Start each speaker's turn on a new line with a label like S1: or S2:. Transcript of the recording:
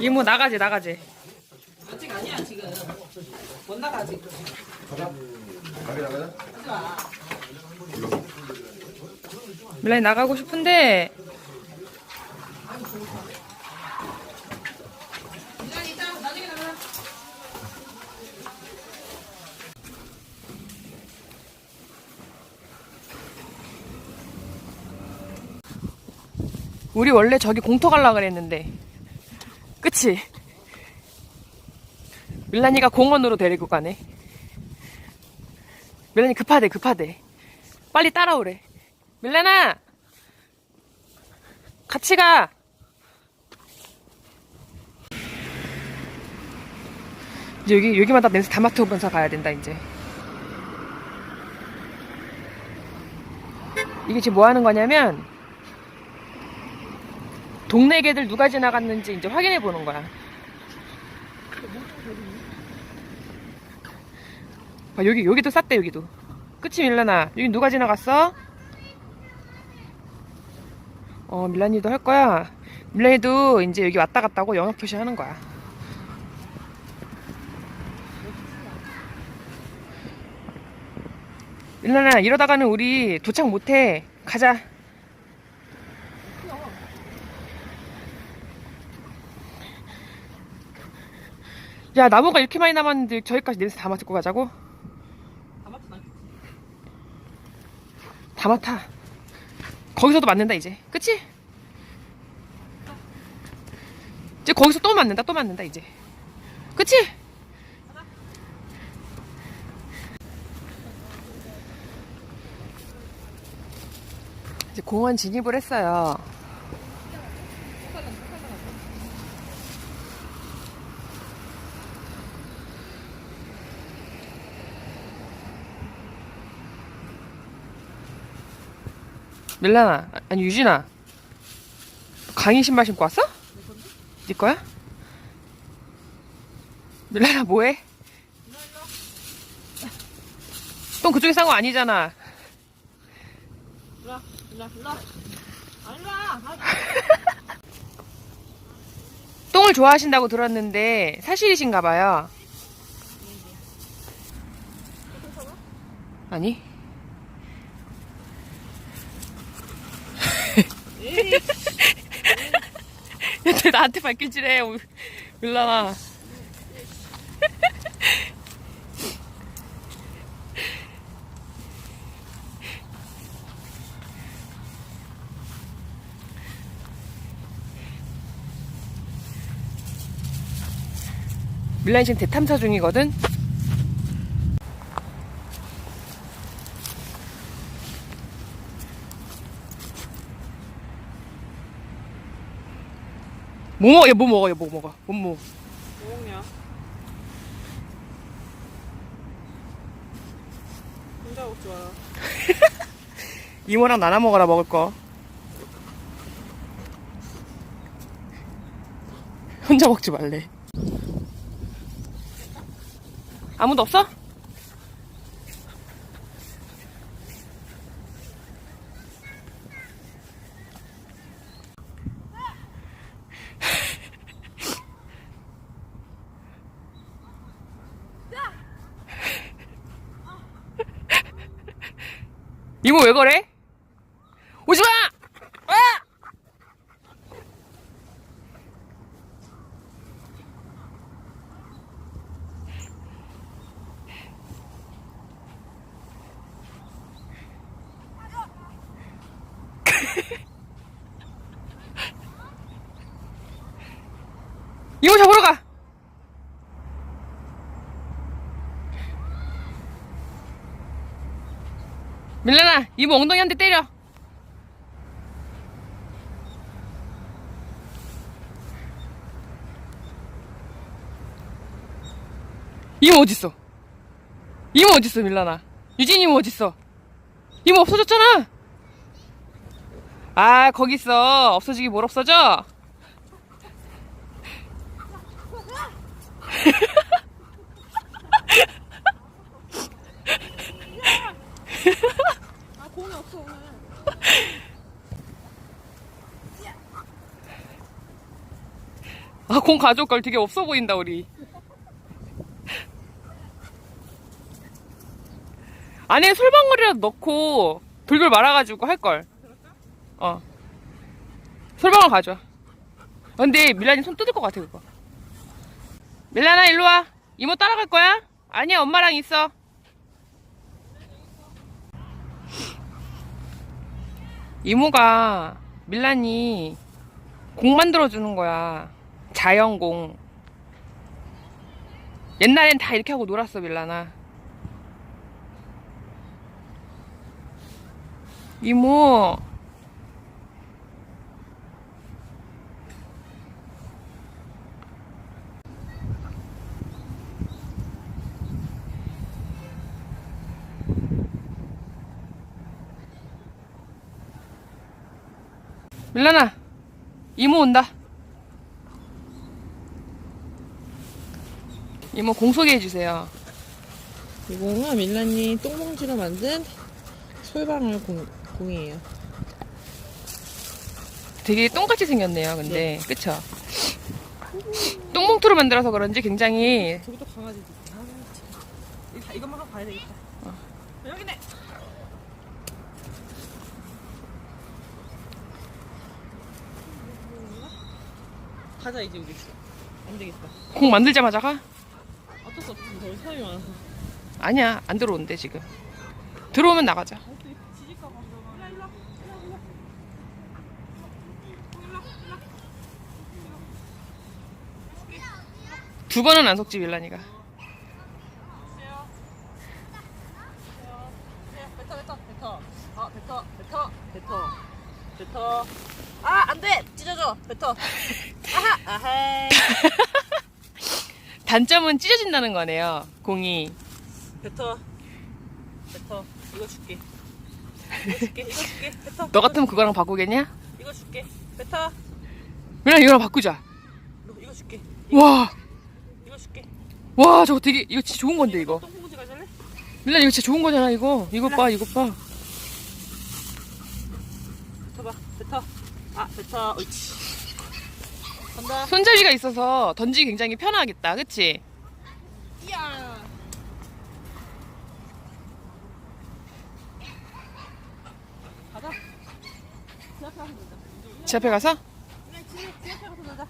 S1: 이모 나가지 나가지.
S2: 아직 아니야 지금. 못 나가 아직
S3: 가게 나가자.
S1: 밀란이 나가고 싶은데.
S2: 미란이 이따 나중에 나가.
S1: 우리 원래 저기 공터 갈라 그랬는데 그치? 밀란이가 공원으로 데리고 가네. 밀란이 급하대 급하대. 빨리 따라오래. 밀란아 같이 가! 이제 여기 여기마다 냄새 다 맡아보면서 가야 된다 이제. 이게 지금 뭐 하는 거냐면 동네 개들 누가 지나갔는지 이제 확인해 보는 거야. 아, 여기, 여기도 쌌대, 여기도. 그치, 밀라나? 여기 누가 지나갔어? 어, 밀란이도 할 거야. 밀란이도 이제 여기 왔다 갔다고 영역 표시하는 거야. 밀란아, 이러다가는 우리 도착 못해. 가자. 야 나무가 이렇게 많이 남았는데 저기까지 냄새 다 맡고 가자고? 다나다 맡아 거기서도 맡는다 이제 그치? 이제 거기서 또 맡는다 또 맡는다 이제 그치? 이제 공원 진입을 했어요 밀라나 아니 유진아. 강의 신발 신고 왔어? 네 거야? 밀라나 뭐해? 똥 그쪽에 싼거 아니잖아.
S2: 일로와 일로와 일로와. 아 일로와 아,
S1: 똥을 좋아하신다고 들었는데 사실이신가 봐요. 아니 얘들 나한테 발길질해. 우- 밀라나. 밀란이 지금 대탐사 중이거든 뭐 먹어? 얘뭐 먹어? 얘뭐 먹어? 뭐 먹어?
S2: 뭐 먹냐 혼자 먹지 마라
S1: 이모랑 나눠 먹어라 먹을 거. 혼자 먹지 말래. 아무도 없어? 이모 왜 그래? 오지 마! 아! 이모 잡으러 가! 밀레나, 이모 엉덩이 한 대 때려. 이모 어딨어? 이모 어딨어, 밀라나? 유진 이모 어딨어? 이모 없어졌잖아! 아, 거기 있어. 없어지기 뭘 없어져?
S2: 아 공
S1: 가져올 걸 되게 없어 보인다, 우리. 안에 솔방울이라도 넣고 돌돌 말아가지고 할걸. 어. 솔방울 가져와. 근데 밀란이 손 뜯을 것 같아, 그거. 밀란아, 일로 와. 이모 따라갈 거야? 아니야, 엄마랑 있어. 이모가 밀란이 공 만들어주는 거야. 자연공. 옛날엔 다 이렇게 하고 놀았어, 밀란아. 이모. 밀란아, 이모 온다. 이모 공 소개해 주세요.
S2: 이거는 밀란이 똥봉지로 만든 솔방울 공, 공이에요.
S1: 되게 똥같이 생겼네요, 근데. 그쵸? 똥봉투로 만들어서 그런지 굉장히
S2: 저기도 강아지도 있다. 아, 이것만 하고 가야 되겠다. 어, 여기네. 가자 이제 우리. 안 되겠다.
S1: 공 만들자마자 가?
S2: 어쩔 수 없어. 저기 사람이 많아서.
S1: 아니야, 안 들어온대, 지금. 들어오면 나가자.
S2: 지질까 봐. 일로 일로 일로 일로.
S1: 두 번은 안 속지.
S2: 뱉어 뱉어 뱉어. 아 뱉어 뱉어 뱉어 뱉어. 아 안 돼 찢어져 뱉어. 아하 아하.
S1: 단점은 찢어진다는 거네요, 공이.
S2: 뱉어 뱉어 이거 줄게. 이거 줄게 이거 줄게 뱉어.
S1: 너 같으면 그거랑 바꾸겠냐?
S2: 이거 줄게 뱉어.
S1: 밀란 이거랑 바꾸자.
S2: 이거, 이거 줄게.
S1: 와,
S2: 이거 줄게.
S1: 와, 저거 되게, 이거 진짜 좋은 건데, 이거. 밀란 이거 진짜 좋은 거잖아, 이거. 이거 봐, 이거 봐.
S2: 뱉어봐 뱉어. 아 뱉어 옳지.
S1: 손잡이가 있어서 던지기 굉장히 편하겠다. 그치?
S2: 이야. 앞에 가서 놀자.
S1: 집 앞에 가서 놀자.